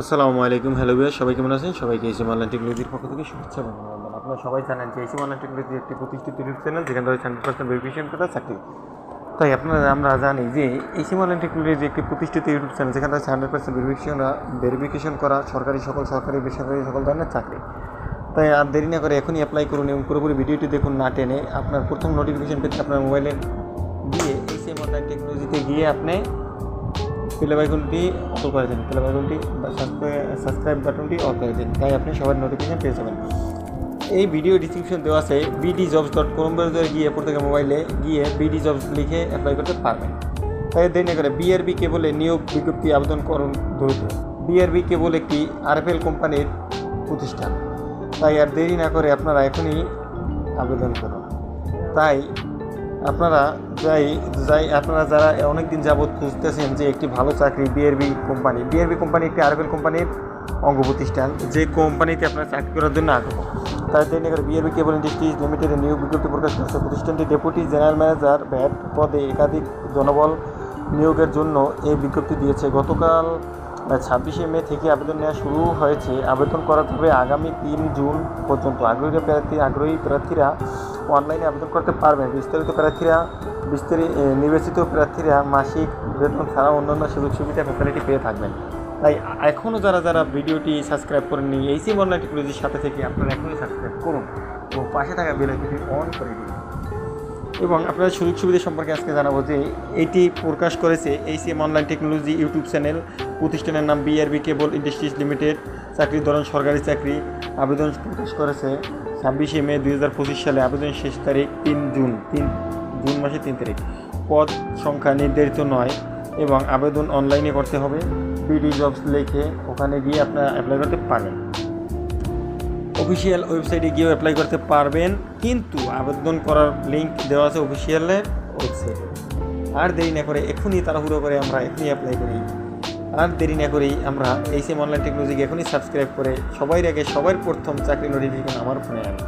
আসসালামু আলাইকুম, হ্যালো বিয়ার সবাই কেমন আছেন? সবাইকে এসি অনলাইন টেকনোলজির পক্ষ থেকে শুভেচ্ছা অভিনন্দন। আপনারা সবাই জানেন যে এসি অনলাইন টেকনোলজি একটি প্রতিষ্ঠিত ইউটিউব চ্যানেল যেখানে রয়েছে হান্ড্রেড পার্সেন্ট ভেরিফিকেশন করা চাকরি তাই আপনারা, আমরা জানি যে এসি অনলাইন টেকনোলজি একটি প্রতিষ্ঠিত ইউটিউব চ্যানেল যেখানে রয়েছে হান্ড্রেড পার্সেন্ট ভেরিফিকেশন ভেরিফিকেশন করা, সরকারি সকল, সরকারি, বেসরকারি সকল ধরনের চাকরি। তাই আর দেরি না করে এখনই অ্যাপ্লাই করুন এবং পুরোপুরি ভিডিওটি দেখুন না টেনে। আপনার প্রথম নোটিফিকেশন পেতে আপনার মোবাইলে গিয়ে এসি অনলাইন টেকনোলজিতে গিয়ে আপনি প্লে বাইকনটি অল করে দিন। প্লে বাইকনটি সাবস্ক্রাইব বাটনটি অল করে দিন। তাই আপনি সবার নোটিফিকেশন পেয়ে যাবেন। এই ভিডিও ডিসক্রিপশন দেওয়া আছে বিডি জবস ডট কম গিয়ে প্রত্যেকের মোবাইলে গিয়ে বিডি জবস লিখে অ্যাপ্লাই করতে পারবেন। তাই দেরি না করে বিআরবি কেবলে নিয়োগ বিজ্ঞপ্তি আবেদন করুন দ্রুত। বিআরবি কেবল একটি আরএফএল কোম্পানির প্রতিষ্ঠান। তাই আর দেরি না করে আপনারা এখনই আবেদন করুন। তাই আপনারা যাই যাই আপনারা যারা অনেক দিন যাবৎ খুঁজতেছেন যে একটি ভালো চাকরি বিআরবি কোম্পানি বিআরবি কোম্পানি একটি আরএফএল কোম্পানির অঙ্গ প্রতিষ্ঠান যে কোম্পানিতে আপনারা চাকরি করার জন্য আগ্রহ। তাই না বিআরবি কেবল ইন্ডাস্ট্রিজ লিমিটেডের নিয়োগ বিজ্ঞপ্তি প্রকাশ করেছে। প্রতিষ্ঠানটি ডেপুটি জেনারেল ম্যানেজার ভ্যাট পদে একাধিক জনবল নিয়োগের জন্য এই বিজ্ঞপ্তি দিয়েছে। গতকাল ছাব্বিশে মে থেকে আবেদন নেওয়া শুরু হয়েছে। আবেদন করা যাবে আগামী তিন জুন পর্যন্ত। আগ্রহী প্রার্থী আগ্রহী প্রার্থীরা অনলাইনে আবেদন করতে পারবেন। বিস্তারিত প্রার্থীরা বিস্তারিত নির্বাচিত প্রার্থীরা মাসিক বেতন ছাড়া অন্যান্য সুযোগ সুবিধা ফ্যাসিলিটি পেয়ে থাকবেন। তাই এখনও যারা যারা ভিডিওটি সাবস্ক্রাইব করেননি এই সিম অনলাইন টেকনোলজির সাথে থেকে আপনারা এখনই সাবস্ক্রাইব করুন ও পাশে থাকা বেলাইকনটি অন করে দিন। এবং আপনার সুযোগ সুবিধা সম্পর্কে আজকে জানাব যে এটি প্রকাশ করেছে এইসিএম অনলাইন টেকনোলজি ইউটিউব চ্যানেল। প্রতিষ্ঠানের নাম বিআরবি কেবল ইন্ডাস্ট্রিজ লিমিটেড চাকরির ধরন সরকারি চাকরি। আবেদন প্রকাশ করেছে ছাব্বিশে মে দুই হাজার পঁচিশ সালে আবেদন শেষ তারিখ তিন জুন তিন, জুন মাসে তিন তারিখ। পদ সংখ্যা নির্ধারিত নয় এবং আবেদন অনলাইনে করতে হবে। বিডি জবস লিখে ওখানে গিয়ে আপনারা অ্যাপ্লাই করতে পারবেন। অফিসিয়াল ওয়েবসাইটে গিয়েও অ্যাপ্লাই করতে পারবেন, কিন্তু আবেদন করার লিঙ্ক দেওয়া আছে অফিসিয়ালের ওয়েবসাইটে আর দেরি না করে এখনই তাড়াহুড়ো করে আমরা এখনই অ্যাপ্লাই করি। আর দেরি না করেই আমরা এই সেম অনলাইন টেকনোলজিকে এখনই সাবস্ক্রাইব করে সবাই আগে সবার প্রথম চাকরি নোটিফিকেশন আমার ফোনে আনি।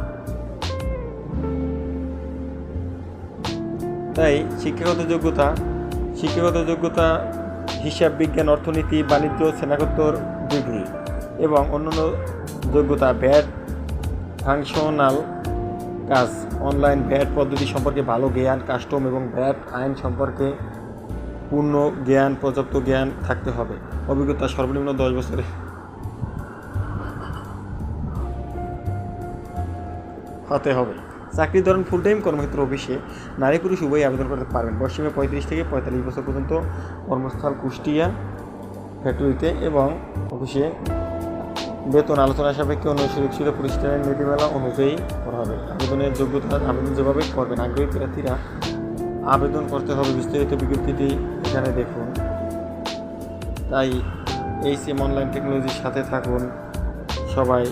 তাই শিক্ষাগত যোগ্যতা শিক্ষাগত যোগ্যতা, হিসাব বিজ্ঞান, অর্থনীতি, বাণিজ্য, স্নাতকোত্তর, ডিগ্রি এবং অন্যান্য যোগ্যতা ভ্যাট ফাংশনাল কাজ অনলাইন ভ্যাট পদ্ধতি সম্পর্কে ভালো জ্ঞান কাস্টম এবং ভ্যাট আইন সম্পর্কে পূর্ণ জ্ঞান, পর্যাপ্ত জ্ঞান থাকতে হবে। অভিজ্ঞতা সর্বনিম্ন দশ বছরে। হতে হবে। চাকরির ধরন ফুল টাইম কর্মক্ষেত্র অফিসে নারী পুরুষ উভয়ই আবেদন করতে পারবেন। পশ্চিমে পঁয়ত্রিশ থেকে পঁয়তাল্লিশ বছর পর্যন্ত কর্মস্থল কুষ্টিয়া ফ্যাক্টরিতে এবং অফিসে বেতন আলোচনা সাপেক্ষে অন্য সুযোগ সুবিধা প্রতিষ্ঠানের নীতিমালা অনুযায়ী করা হবে। আবেদনের যোগ্যতা আবেদন যেভাবে করবেন, আগ্রহী প্রার্থীরা আবেদন করতে হবে। বিস্তারিত বিজ্ঞপ্তিটি এখানে দেখুন। তাই এই সিম অনলাইন টেকনোলজির সাথে থাকুন। সবাই